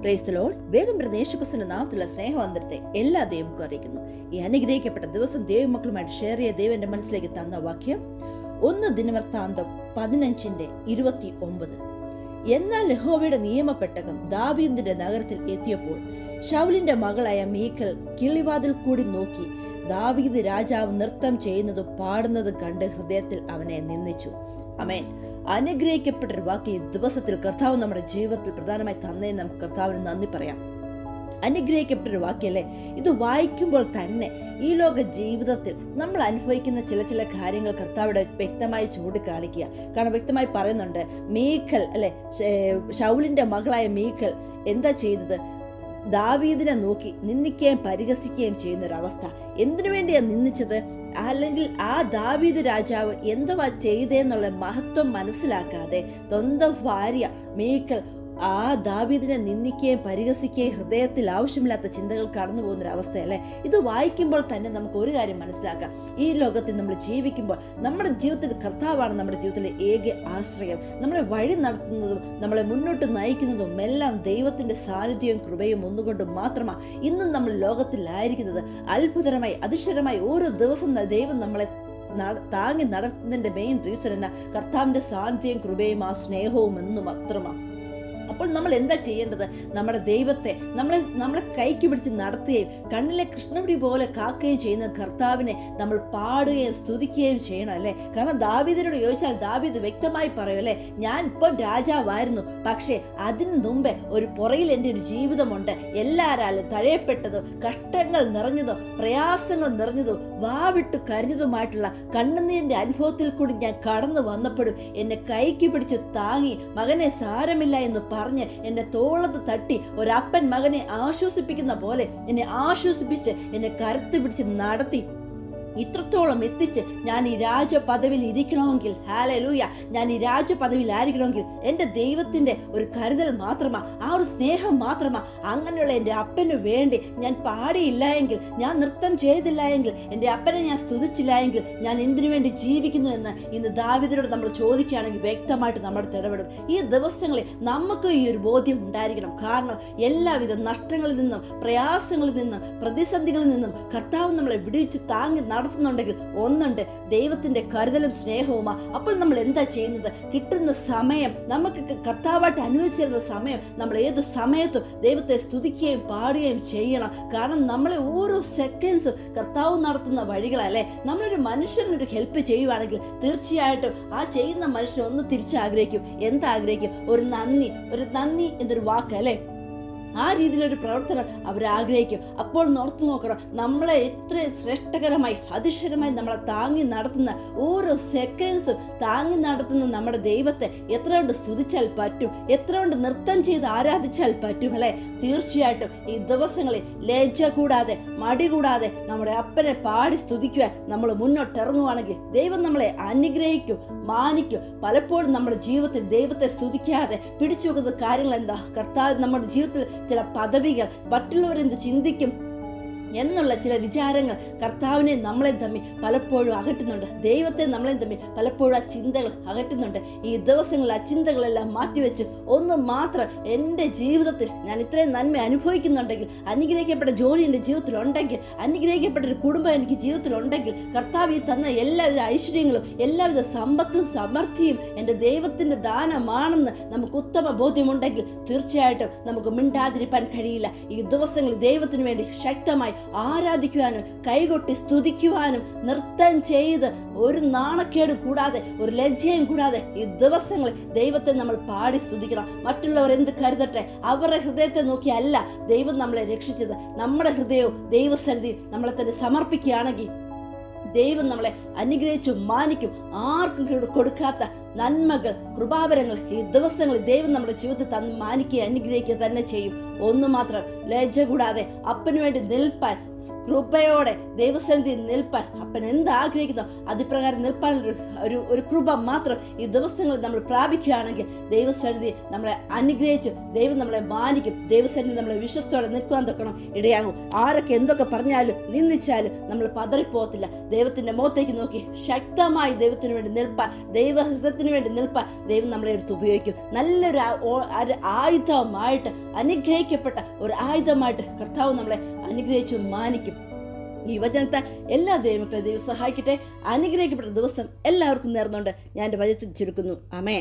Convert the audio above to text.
പ്രേസ്തലോൾ വേഗം പ്രദേശക്കുസിന്റെ നാമത്തിലുള്ള സ്നേഹവന്തരത്തെ എല്ലാ ദൈവങ്ങൾക്കും അറിയിക്കുന്നു. ഈ അനുഗ്രഹിക്കപ്പെട്ട ദിവസം ദൈവമക്കളുമായിട്ട് ഷെയർ ചെയ്ത ദൈവന്റെ മനസ്സിലേക്ക് തന്ന വാക്യം. ഒന്ന് ദിനവൃത്താന്തം പതിനഞ്ചിന്റെ ഇരുപത്തി ഒമ്പത് എന്നാൽ യഹോവയുടെ നിയമപ്പെട്ടകം ദാവീദിന്റെ നഗരത്തിൽ എത്തിയപ്പോൾ ഷൗലിന്റെ മകളായ മീക്കൽ കിളിവാതിൽ കൂടി നോക്കി ദാവീദ് രാജാവ് നൃത്തം ചെയ്യുന്നതും പാടുന്നതും കണ്ട് ഹൃദയത്തിൽ അവനെ നിന്ദിച്ചു. അമേൻ അനുഗ്രഹിക്കപ്പെട്ട ഒരു വാക്ക് ഈ ദിവസത്തിൽ കർത്താവ് നമ്മുടെ ജീവിതത്തിൽ പ്രധാനമായി തന്നേ നമുക്ക് കർത്താവിന് നന്ദി പറയാം. അനുഗ്രഹിക്കപ്പെട്ട ഒരു വാക്യല്ലേ ഇത് വായിക്കുമ്പോൾ തന്നെ ഈ ലോക ജീവിതത്തിൽ നമ്മൾ അനുഭവിക്കുന്ന ചില ചില കാര്യങ്ങൾ കർത്താവിടെ വ്യക്തമായി ചൂണ്ടിക്കാണിക്കുക. കാരണം വ്യക്തമായി പറയുന്നുണ്ട് മീഖൽ അല്ലെ ഷൗലിന്റെ മകളായ മീഖൽ എന്താ ചെയ്തത്? ദാവീദിനെ നോക്കി നിന്ദിക്കുകയും പരിഹസിക്കുകയും ചെയ്യുന്ന ഒരു അവസ്ഥ എന്തിനു വേണ്ടിയാ നിന്ദിച്ചത്? അല്ലെങ്കിൽ ആ ദാവീദ് രാജാവ് എന്തുവാ ചെയ്തേന്നുള്ള മഹത്വം മനസ്സിലാക്കാതെ സ്വന്തം ഭാര്യ മീക്കൽ ആ ദാവീദിനെ നിന്ദിക്കുകയും പരിഹസിക്കുകയും ഹൃദയത്തിൽ ആവശ്യമില്ലാത്ത ചിന്തകൾ കടന്നു പോകുന്ന ഒരു അവസ്ഥയല്ലേ ഇത് വായിക്കുമ്പോൾ തന്നെ നമുക്ക് ഒരു കാര്യം മനസ്സിലാക്കാം. ഈ ലോകത്തിൽ നമ്മൾ ജീവിക്കുമ്പോൾ നമ്മുടെ ജീവിതത്തിൽ കർത്താവാണ് നമ്മുടെ ജീവിതത്തിലെ ഏക ആശ്രയം. നമ്മളെ വഴി നടത്തുന്നതും നമ്മളെ മുന്നോട്ട് നയിക്കുന്നതും എല്ലാം ദൈവത്തിന്റെ സാന്നിധ്യവും കൃപയും ഒന്നുകൊണ്ട് മാത്രമാണ് ഇന്നും നമ്മൾ ലോകത്തിലായിരിക്കുന്നത് അത്ഭുതരമായി അതിശയമായി ഓരോ ദിവസം ദൈവം നമ്മളെ താങ്ങി നടത്തുന്നതിന്റെ മെയിൻ റീസൺ എന്നാ കർത്താവിന്റെ സാന്നിധ്യവും കൃപയും ആ സ്നേഹവും എന്ന് മാത്രമാണ് അപ്പോൾ നമ്മൾ എന്താ ചെയ്യേണ്ടത്? നമ്മുടെ ദൈവത്തെ നമ്മളെ നമ്മളെ കൈക്ക് പിടിച്ച് നടത്തുകയും കണ്ണിലെ കൃഷ്ണപിടി പോലെ കാക്കുകയും ചെയ്യുന്ന കർത്താവിനെ നമ്മൾ പാടുകയും സ്തുതിക്കുകയും ചെയ്യണം അല്ലേ? കാരണം ദാവീദിനോട് ചോദിച്ചാൽ ദാവീദ് വ്യക്തമായി പറയും അല്ലേ? ഞാൻ ഇപ്പം രാജാവായിരുന്നു പക്ഷേ അതിനു മുമ്പേ ഒരു പുറയിൽ എന്റെ ഒരു ജീവിതമുണ്ട്. എല്ലാരാലും തഴയപ്പെട്ടതും കഷ്ടങ്ങൾ നിറഞ്ഞതോ പ്രയാസങ്ങൾ നിറഞ്ഞതോ വാവിട്ട് കരഞ്ഞതുമായിട്ടുള്ള കണ്ണുനീരിന്റെ അനുഭവത്തിൽ കൂടി ഞാൻ കടന്നു വന്നപ്പോഴും എന്നെ കൈക്ക് പിടിച്ച് താങ്ങി മകനെ സാരമില്ല എന്ന് എന്നെ തോളത്ത് തട്ടി ഒരപ്പൻ മകനെ ആശ്വസിപ്പിക്കുന്ന പോലെ എന്നെ ആശ്വസിപ്പിച്ച് എന്നെ കരുത്ത് പിടിച്ച് നടത്തി ഇത്രത്തോളം എത്തിച്ച് ഞാൻ ഈ രാജ പദവിയിൽ ഇരിക്കണമെങ്കിൽ ഹാലലൂയ ഞാൻ ഈ രാജ പദവിയിൽ ആയിരിക്കണമെങ്കിൽ എന്റെ ദൈവത്തിന്റെ ഒരു കരുതൽ മാത്രമാ ആ ഒരു സ്നേഹം മാത്രമാ അങ്ങനെയുള്ള എന്റെ അപ്പന് വേണ്ടി ഞാൻ പാടിയില്ല എങ്കിൽ ഞാൻ നൃത്തം ചെയ്തില്ല എങ്കിൽ എന്റെ അപ്പനെ ഞാൻ സ്തുതിച്ചില്ല എങ്കിൽ ഞാൻ എന്തിനു വേണ്ടി ജീവിക്കുന്നു എന്ന് ഇന്ന് ദാവിദിനോട് നമ്മൾ ചോദിക്കുകയാണെങ്കിൽ വ്യക്തമായിട്ട് നമ്മൾ ഇടപെടും. ഈ ദിവസങ്ങളിൽ നമുക്ക് ഈ ഒരു ബോധ്യം ഉണ്ടായിരിക്കണം. കാരണം എല്ലാവിധ നഷ്ടങ്ങളിൽ നിന്നും പ്രയാസങ്ങളിൽ നിന്നും പ്രതിസന്ധികളിൽ നിന്നും കർത്താവ് നമ്മളെ വിടുവിച്ച് താങ്ങി നടത്തുന്നുണ്ടെങ്കിൽ ഒന്നുണ്ട്. ദൈവത്തിന്റെ കരുതലും സ്നേഹവുമാ. അപ്പോൾ നമ്മൾ എന്താ ചെയ്യുന്നത്? കിട്ടുന്ന സമയം നമുക്ക് കർത്താവായിട്ട് അനുവദിച്ചിരുന്ന സമയം നമ്മൾ ഏത് സമയത്തും ദൈവത്തെ സ്തുതിക്കുകയും പാടുകയും ചെയ്യണം. കാരണം നമ്മളെ ഓരോ സെക്കൻഡ്സും കർത്താവ് നടത്തുന്ന വഴികളല്ലേ? നമ്മളൊരു മനുഷ്യനൊരു ഹെൽപ്പ് ചെയ്യുവാണെങ്കിൽ തീർച്ചയായിട്ടും ആ ചെയ്യുന്ന മനുഷ്യൻ ഒന്ന് തിരിച്ചാഗ്രഹിക്കും. എന്താഗ്രഹിക്കും? ഒരു നന്ദി. ഒരു നന്ദി എന്നൊരു വാക്ക് അല്ലേ ആ രീതിയിലൊരു പ്രവർത്തനം അവർ ആഗ്രഹിക്കും അപ്പോൾ നോർത്ത് നോക്കണം. നമ്മളെ എത്ര ശ്രേഷ്ഠകരമായി അതിശയമായി നമ്മളെ താങ്ങി നടത്തുന്ന ഓരോ സെക്കൻഡ്സും താങ്ങി നടത്തുന്ന നമ്മുടെ ദൈവത്തെ എത്ര കൊണ്ട് സ്തുതിച്ചാൽ പറ്റും? എത്ര കൊണ്ട് നൃത്തം ചെയ്ത് ആരാധിച്ചാൽ പറ്റും അല്ലേ? തീർച്ചയായിട്ടും ഈ ദിവസങ്ങളിൽ ലജ്ജ കൂടാതെ മടി കൂടാതെ നമ്മുടെ അപ്പനെ പാടി സ്തുതിക്കുവാൻ നമ്മൾ മുന്നോട്ടിറങ്ങുവാണെങ്കിൽ ദൈവം നമ്മളെ അനുഗ്രഹിക്കും മാനിക്കും. പലപ്പോഴും നമ്മുടെ ജീവിതത്തിൽ ദൈവത്തെ സ്തുതിക്കാതെ പിടിച്ചു വെക്കുന്ന കാര്യങ്ങൾ എന്താ? കർത്താവ് നമ്മുടെ ജീവിതത്തിൽ ചില പദവികൾ മറ്റുള്ളവരെന്ത് ചിന്തിക്കും എന്നുള്ള ചില വിചാരങ്ങൾ കർത്താവിനെ നമ്മളെ തമ്മിൽ പലപ്പോഴും അകറ്റുന്നുണ്ട്. ദൈവത്തെ നമ്മളെ തമ്മിൽ പലപ്പോഴും ആ ചിന്തകൾ അകറ്റുന്നുണ്ട്. ഈ ദിവസങ്ങളിൽ ആ ചിന്തകളെല്ലാം മാറ്റിവെച്ച് ഒന്ന് മാത്രം എന്റെ ജീവിതത്തിൽ ഞാൻ ഇത്രയും നന്മ അനുഭവിക്കുന്നുണ്ടെങ്കിൽ അനുഗ്രഹിക്കപ്പെട്ട ജോലി എന്റെ ജീവിതത്തിൽ ഉണ്ടെങ്കിൽ അനുഗ്രഹിക്കപ്പെട്ട ഒരു കുടുംബം എനിക്ക് ജീവിതത്തിൽ ഉണ്ടെങ്കിൽ കർത്താവ് ഈ തന്ന എല്ലാവിധ ഐശ്വര്യങ്ങളും എല്ലാവിധ സമ്പത്തും സമൃദ്ധിയും എന്റെ ദൈവത്തിന്റെ ദാനമാണെന്ന് നമുക്ക് ഉത്തമ ബോധ്യമുണ്ടെങ്കിൽ തീർച്ചയായിട്ടും നമുക്ക് മിണ്ടാതിരിപ്പാൻ കഴിയില്ല. ഈ ദിവസങ്ങൾ ദൈവത്തിന് വേണ്ടി ശക്തമായി ആരാധിക്കുവാനും കൈകൊട്ടി സ്തുതിക്കുവാനും നൃത്തം ചെയ്ത് ഒരു നാണക്കേട് കൂടാതെ ഒരു ലജ്ജയും കൂടാതെ ഈ ദിവസങ്ങളിൽ ദൈവത്തെ നമ്മൾ പാടി സ്തുതിക്കണം. മറ്റുള്ളവർ എന്ത് കരുതട്ടെ? അവരുടെ ഹൃദയത്തെ നോക്കിയല്ല ദൈവം നമ്മളെ രക്ഷിച്ചത്. നമ്മുടെ ഹൃദയവും ദൈവസന്നിധി നമ്മളെ തന്നെ സമർപ്പിക്കുകയാണെങ്കിൽ ദൈവം നമ്മളെ അനുഗ്രഹിച്ചു മാനിക്കും. ആർക്കും കൊടു- കൊടുക്കാത്ത നന്മകൾ കൃപാവരങ്ങൾ ഈ ദിവസങ്ങളിൽ ദൈവം നമ്മുടെ ജീവിതത്തിൽ തന്ന് മാനിക്കുക അനുഗ്രഹിക്കുക തന്നെ ചെയ്യും. ഒന്നു മാത്രം ലജ്ജ കൂടാതെ അപ്പന് വേണ്ടി നിൽപ്പാൻ കൃപയോടെ ദൈവസന്നിധി നിൽപ്പാൻ. അപ്പൻ എന്ത് ആഗ്രഹിക്കുന്നു? അതിപ്രകാരം നിൽപ്പാൻ ഒരു ഒരു കൃപ മാത്രം ഈ ദിവസങ്ങളിൽ നമ്മൾ പ്രാപിക്കുകയാണെങ്കിൽ ദൈവസന്നിധി നമ്മളെ അനുഗ്രഹിച്ചു ദൈവം നമ്മളെ മാനിക്കും. ദൈവസന്നിധി നമ്മളെ വിശ്വസ്തോടെ നിൽക്കുവാൻ തൊക്കണം ഇടയാകും. ആരൊക്കെ എന്തൊക്കെ പറഞ്ഞാലും നിന്ദിച്ചാലും നമ്മൾ പതറിപ്പോകത്തില്ല. ദൈവത്തിന്റെ മുഖത്തേക്ക് നോക്കി ശക്തമായി ദൈവത്തിന് വേണ്ടി നിൽപ്പാൻ. ദൈവഹിതത്തിന് വേണ്ടി നിൽപ്പാൻ ദൈവം നമ്മളെ എടുത്ത് ഉപയോഗിക്കും. നല്ലൊരു ആയുധമായിട്ട് അനുഗ്രഹിക്കപ്പെട്ട ഒരു ആയുധമായിട്ട് കർത്താവ് നമ്മളെ അനുഗ്രഹിച്ചു മാനിക്കും. ഈ വചനത്തെ എല്ലാ ദൈവമക്കളെ ദൈവം സഹായിക്കട്ടെ. അനുഗ്രഹിക്കപ്പെട്ട ദിവസം എല്ലാവർക്കും നേർന്നുകൊണ്ട് ഞാൻ എന്റെ വചനത്തിൽ ചുരുക്കുന്നു. അമേ